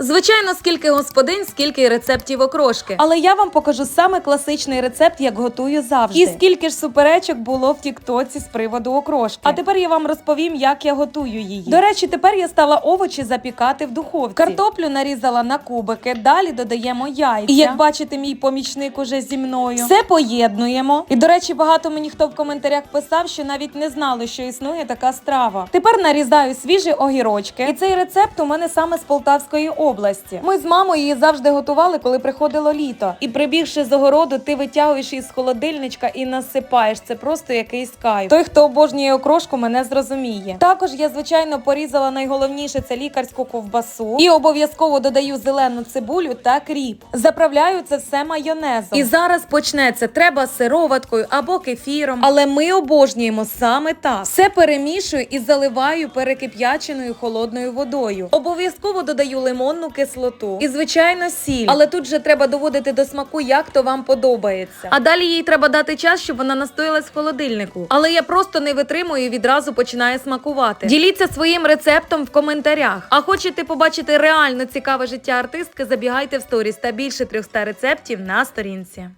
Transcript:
Звичайно, скільки господинь, скільки й рецептів окрошки. Але я вам покажу саме класичний рецепт, як готую завжди. І скільки ж суперечок було в Тіктоці з приводу окрошки. А тепер я вам розповім, як я готую її. До речі, тепер я стала овочі запікати в духовці. Картоплю нарізала на кубики. Далі додаємо яйця. І як бачите, мій помічник уже зі мною. Все поєднуємо. І до речі, багато мені хто в коментарях писав, що навіть не знали, що існує така страва. Тепер нарізаю свіжі огірочки. І цей рецепт у мене саме з Полтавської області. Ми з мамою її завжди готували, коли приходило літо. І прибігши з огороду, ти витягуєш її з холодильничка і насипаєш. Це просто якийсь кайф. Той, хто обожнює окрошку, мене зрозуміє. Також я, звичайно, порізала найголовніше це лікарську ковбасу. І обов'язково додаю зелену цибулю та кріп. Заправляю це все майонезом. І зараз почнеться треба сироваткою або кефіром. Але ми обожнюємо саме так. Все перемішую і заливаю перекип'яченою холодною водою. Обов'язково додаю лимонну кислоту і, звичайно, сіль. Але тут же треба доводити до смаку, як то вам подобається. А далі їй треба дати час, щоб вона настоялась в холодильнику. Але я просто не витримую і відразу починає смакувати. Діліться своїм рецептом в коментарях. А хочете побачити реально цікаве життя артистки? Забігайте в сторіс та більше 300 рецептів на сторінці.